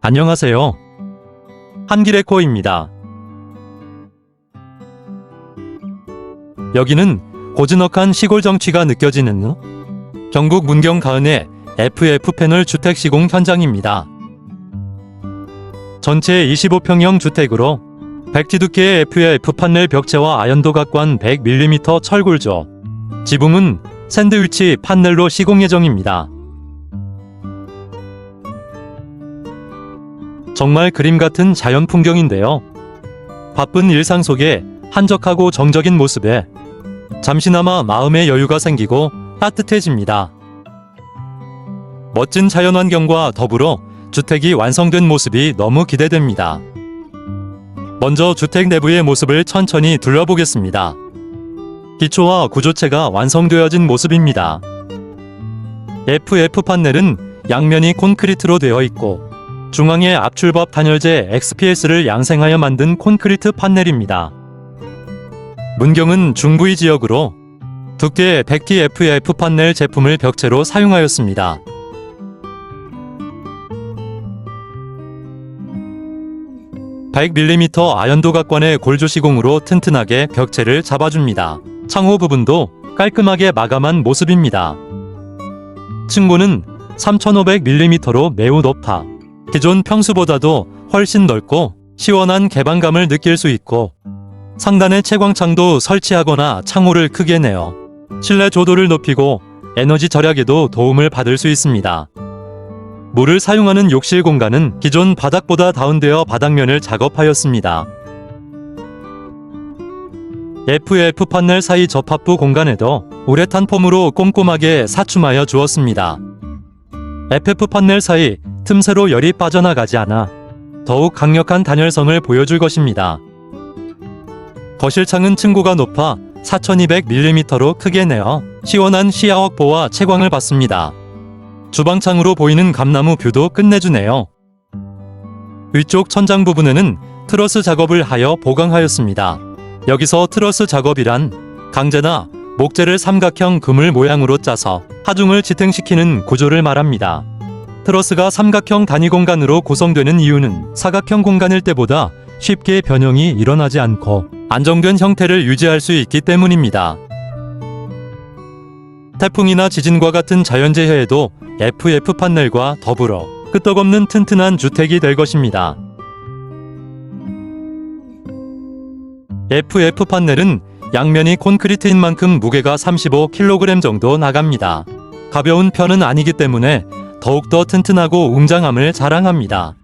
안녕하세요. 한기레코입니다. 여기는 고즈넉한 시골 정취가 느껴지는 경북 문경 가은의 FF 패널 주택 시공 현장입니다. 전체 25평형 주택으로 100티 두께의 FF 판넬 벽체와 아연도 각관 100mm 철골조, 지붕은 샌드위치 판넬로 시공 예정입니다. 정말 그림 같은 자연 풍경인데요. 바쁜 일상 속에 한적하고 정적인 모습에 잠시나마 마음의 여유가 생기고 따뜻해집니다. 멋진 자연 환경과 더불어 주택이 완성된 모습이 너무 기대됩니다. 먼저 주택 내부의 모습을 천천히 둘러보겠습니다. 기초와 구조체가 완성되어진 모습입니다. FF 판넬은 양면이 콘크리트로 되어 있고 중앙에 압출법 단열재 XPS를 양생하여 만든 콘크리트 판넬입니다. 문경은 중부위 지역으로 두께 100T FF 판넬 제품을 벽체로 사용하였습니다. (100 mm) 아연도 각관의 골조 시공으로 튼튼하게 벽체를 잡아줍니다. 창호 부분도 깔끔하게 마감한 모습입니다. 층고는 3500mm로 매우 높아 기존 평수보다도 훨씬 넓고 시원한 개방감을 느낄 수 있고 상단에 채광창도 설치하거나 창호를 크게 내어 실내 조도를 높이고 에너지 절약에도 도움을 받을 수 있습니다. 물을 사용하는 욕실 공간은 기존 바닥보다 다운되어 바닥면을 작업하였습니다. FF 판넬 사이 접합부 공간에도 우레탄 폼으로 꼼꼼하게 사춤하여 주었습니다. FF 판넬 사이 틈새로 열이 빠져나가지 않아 더욱 강력한 단열성을 보여줄 것입니다. 거실창은 층고가 높아 4200mm로 크게 내어 시원한 시야 확보와 채광을 받습니다. 주방창으로 보이는 감나무 뷰도 끝내주네요. 위쪽 천장 부분에는 트러스 작업을 하여 보강하였습니다. 여기서 트러스 작업이란 강제나 목재를 삼각형 그물 모양으로 짜서 하중을 지탱시키는 구조를 말합니다. 트러스가 삼각형 단위 공간으로 구성되는 이유는 사각형 공간일 때보다 쉽게 변형이 일어나지 않고 안정된 형태를 유지할 수 있기 때문입니다. 태풍이나 지진과 같은 자연재해에도 FF 판넬과 더불어 끄떡없는 튼튼한 주택이 될 것입니다. FF 판넬은 양면이 콘크리트인 만큼 무게가 35kg 정도 나갑니다. 가벼운 편은 아니기 때문에 더욱더 튼튼하고 웅장함을 자랑합니다.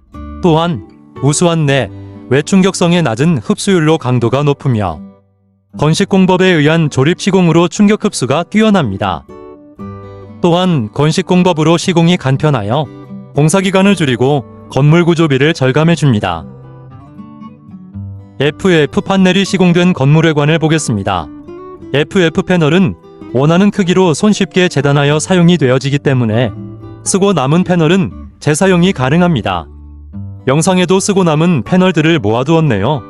또한 우수한 내 외충격성의 낮은 흡수율로 강도가 높으며 건식공법에 의한 조립 시공으로 충격 흡수가 뛰어납니다. 또한 건식공법으로 시공이 간편하여 공사기간을 줄이고 건물 구조비를 절감해 줍니다. FF 판넬이 시공된 건물 외관을 보겠습니다. FF 패널은 원하는 크기로 손쉽게 재단하여 사용이 되어지기 때문에 쓰고 남은 패널은 재사용이 가능합니다. 영상에도 쓰고 남은 패널들을 모아두었네요.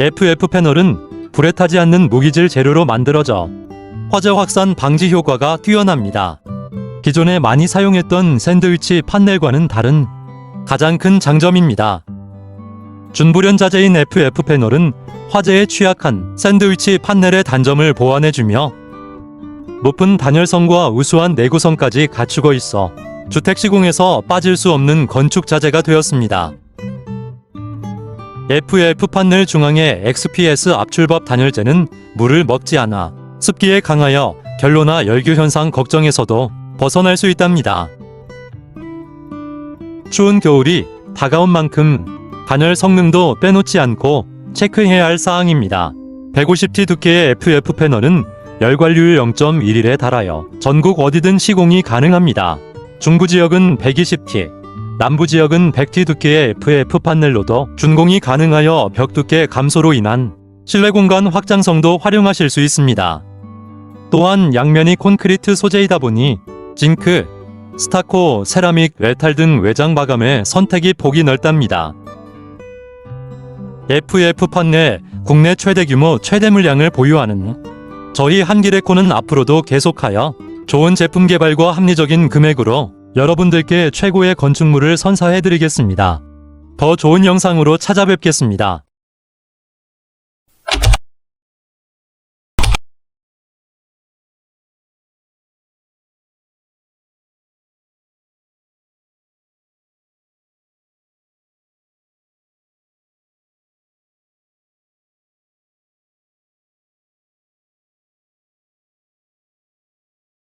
FF 패널은 불에 타지 않는 무기질 재료로 만들어져 화재 확산 방지 효과가 뛰어납니다. 기존에 많이 사용했던 샌드위치 판넬과는 다른 가장 큰 장점입니다. 준불연 자재인 FF 패널은 화재에 취약한 샌드위치 판넬의 단점을 보완해주며 높은 단열성과 우수한 내구성까지 갖추고 있어 주택 시공에서 빠질 수 없는 건축 자재가 되었습니다. FF 판넬 중앙의 XPS 압출법 단열재는 물을 먹지 않아 습기에 강하여 결로나 열교 현상 걱정에서도 벗어날 수 있답니다. 추운 겨울이 다가온 만큼 단열 성능도 빼놓지 않고 체크해야 할 사항입니다. 150T 두께의 FF 패널은 열관류율 0.11에 달하여 전국 어디든 시공이 가능합니다. 중부 지역은 120T, 남부 지역은 100T 두께의 FF 판넬로도 준공이 가능하여 벽 두께 감소로 인한 실내 공간 확장성도 활용하실 수 있습니다. 또한 양면이 콘크리트 소재이다 보니 징크, 스타코, 세라믹, 외탈 등 외장 마감의 선택이 폭이 넓답니다. FF 판넬 국내 최대 규모 최대 물량을 보유하는 저희 한기레코는 앞으로도 계속하여 좋은 제품 개발과 합리적인 금액으로 여러분들께 최고의 건축물을 선사해드리겠습니다. 더 좋은 영상으로 찾아뵙겠습니다.